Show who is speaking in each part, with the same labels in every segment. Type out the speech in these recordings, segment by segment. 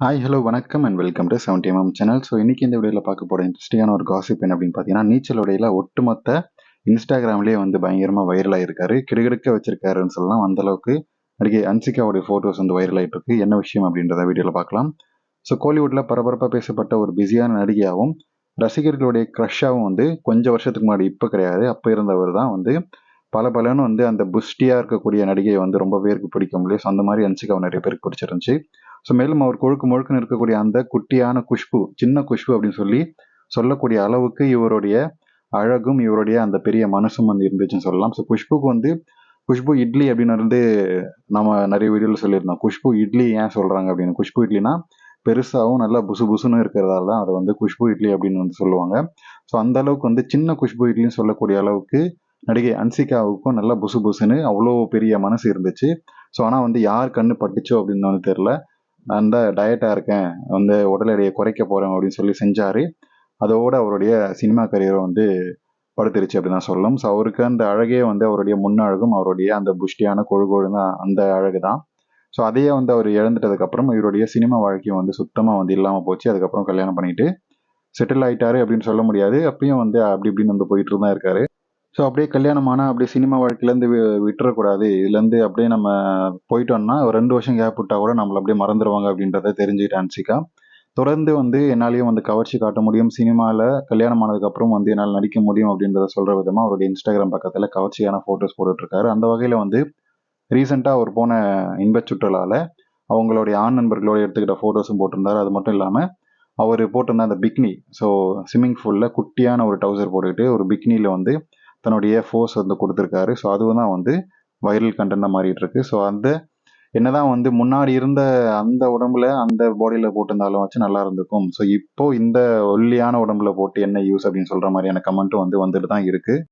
Speaker 1: Hi hello வணக்கம் and welcome to seventy MM channel so இன்றைக்கி இந்த வீடியோவில் பார்க்க போகிற இன்ட்ரெஸ்டிங்கான ஒரு காசிப் என்ன அப்படின்னு பார்த்தீங்கன்னா நீச்சல் உடையில ஒட்டுமொத்த இன்ஸ்டாகிராம்லேயே வந்து பயங்கரமாக வைரல் இருக்காரு கிடுகிடுக்க வச்சிருக்காருன்னு சொல்லலாம். அந்த அளவுக்கு நடிகை அன்சிகாவுடைய ஃபோட்டோஸ் வந்து வைரல் ஆயிட்டு இருக்கு என்ன விஷயம் அப்படின்றத வீடியோவில் பார்க்கலாம். ஸோ கோலிவுட்டில் பரபரப்பாக பேசப்பட்ட ஒரு பிஸியான நடிகையாகவும் ரசிகர்களுடைய க்ரஷ்ஷாகவும் வந்து கொஞ்சம் வருஷத்துக்கு முன்னாடி இப்போ கிடையாது. அப்போ இருந்தவர் தான் வந்து பல பலன்னு வந்து அந்த புஷ்டியாக இருக்கக்கூடிய நடிகையை வந்து ரொம்ப பேருக்கு பிடிக்கும். இல்லையா? ஸோ அந்த மாதிரி அன்சிகாவை நிறைய பேருக்கு பிடிச்சிருந்துச்சு. ஸோ மேலும் அவர் கொழுக்கு முழுக்குன்னு இருக்கக்கூடிய அந்த குட்டியான குஷ்பு சின்ன குஷ்பு அப்படின்னு சொல்லி சொல்லக்கூடிய அளவுக்கு இவருடைய அழகும் இவருடைய அந்த பெரிய மனசும் வந்து இருந்துச்சுன்னு சொல்லலாம். ஸோ குஷ்புக்கு வந்து குஷ்பு இட்லி அப்படின்னு வந்து நம்ம நிறைய வீடியோவில் சொல்லியிருந்தோம். குஷ்பு இட்லி ஏன் சொல்கிறாங்க அப்படின்னு. குஷ்பு இட்லினா பெருசாகவும் நல்லா புசு புசுன்னு இருக்கிறதால தான் அதை வந்து குஷ்பு இட்லி அப்படின்னு வந்து சொல்லுவாங்க. ஸோ அந்த அளவுக்கு வந்து சின்ன குஷ்பு இட்லின்னு சொல்லக்கூடிய அளவுக்கு நடிகை அன்சிகாவுக்கும் நல்லா புசு புசுன்னு அவ்வளோ பெரிய மனசு இருந்துச்சு. ஸோ ஆனால் வந்து யார் கண்ணு பட்டுச்சோ அப்படின்னு வந்து தெரில நான் தான் டயட்டாக இருக்கேன். வந்து உடல் எடையை குறைக்க போகிறேன் அப்படின்னு சொல்லி செஞ்சார். அதோட அவருடைய சினிமா கரியரை வந்து படுத்துருச்சு அப்படின்னு தான் சொல்லலாம் ஸோ அவருக்கு அந்த அழகே வந்து அவருடைய முன்னழகும் அவருடைய அந்த புஷ்டியான கொழுகொழு அந்த அழகு தான். ஸோ அதையே வந்து அவர் இழந்துட்டதுக்கப்புறம் இவருடைய சினிமா வாழ்க்கையும் வந்து சுத்தமாக வந்து இல்லாமல் போச்சு. அதுக்கப்புறம் கல்யாணம் பண்ணிட்டு செட்டில் ஆயிட்டாரு அப்படின்னு சொல்ல முடியாது. அப்பயும் வந்து அப்படி இப்படின்னு வந்து போயிட்டு தான் இருக்காரு. ஸோ அப்படியே கல்யாணம் ஆனால் அப்படியே சினிமா வாழ்க்கையிலேருந்து விட்டுறக்கூடாது. இதுலேருந்து அப்படியே நம்ம போயிட்டோம்னா ஒரு ரெண்டு வருஷம் கேப் விட்டால் கூட நம்மளை அப்படியே மறந்துடுவாங்க அப்படின்றத தெரிஞ்சுக்கிட்டு அன்சிகா. தொடர்ந்து வந்து என்னாலையும் வந்து கவர்ச்சி காட்ட முடியும். சினிமாவில் கல்யாணம் ஆனதுக்கப்புறம் வந்து என்னால் நடிக்க முடியும் அப்படின்றத சொல்கிற விதமாக அவருடைய இன்ஸ்டாகிராம் பக்கத்தில் கவர்ச்சியான ஃபோட்டோஸ் போட்டுட்ருக்காரு. அந்த வகையில் வந்து ரீசெண்டாக அவர் போன இன்பச் சுற்றுலாவில் அவங்களுடைய ஆண் நண்பர்களோடு எடுத்துக்கிட்ட ஃபோட்டோஸும் போட்டிருந்தாரு. அது மட்டும் இல்லாமல் அவர் போட்டிருந்த அந்த பிக்னி ஸோ ஸ்விம்மிங் பூலில் குட்டியான ஒரு டவுசர் போட்டுக்கிட்டு ஒரு பிக்னியில் வந்து தன்னுடைய ஃபோர்ஸ் வந்து கொடுத்துருக்காரு. ஸோ அதுவும் தான் வந்து வைரல் கண்டென்ட்டாக மாறிட்டு இருக்கு ஸோ அந்த என்னதான் வந்து முன்னாடி இருந்த அந்த உடம்புல அந்த பாடியில் போட்டிருந்தாலும் வச்சு நல்லா இருந்திருக்கும். ஸோ இப்போ இந்த ஒல்லியான உடம்புல போட்டு என்ன யூஸ் அப்படின்னு சொல்கிற மாதிரியான கமெண்ட்டும் வந்து வந்துட்டு தான் இருக்குது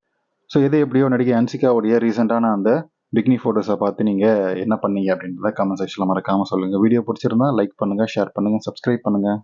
Speaker 1: ஸோ எது எப்படியோ நடிகை அன்சிகாவுடைய ரீசெண்டான அந்த பிக்னி ஃபோட்டோஸை பார்த்து நீங்கள் என்ன பண்ணீங்க அப்படின்றத கமெண்ட் செக்ஷனில் மறக்காமல் சொல்லுங்கள் வீடியோ பிடிச்சிருந்தா லைக் பண்ணுங்கள் ஷேர் பண்ணுங்கள் சப்ஸ்கிரைப் பண்ணுங்கள்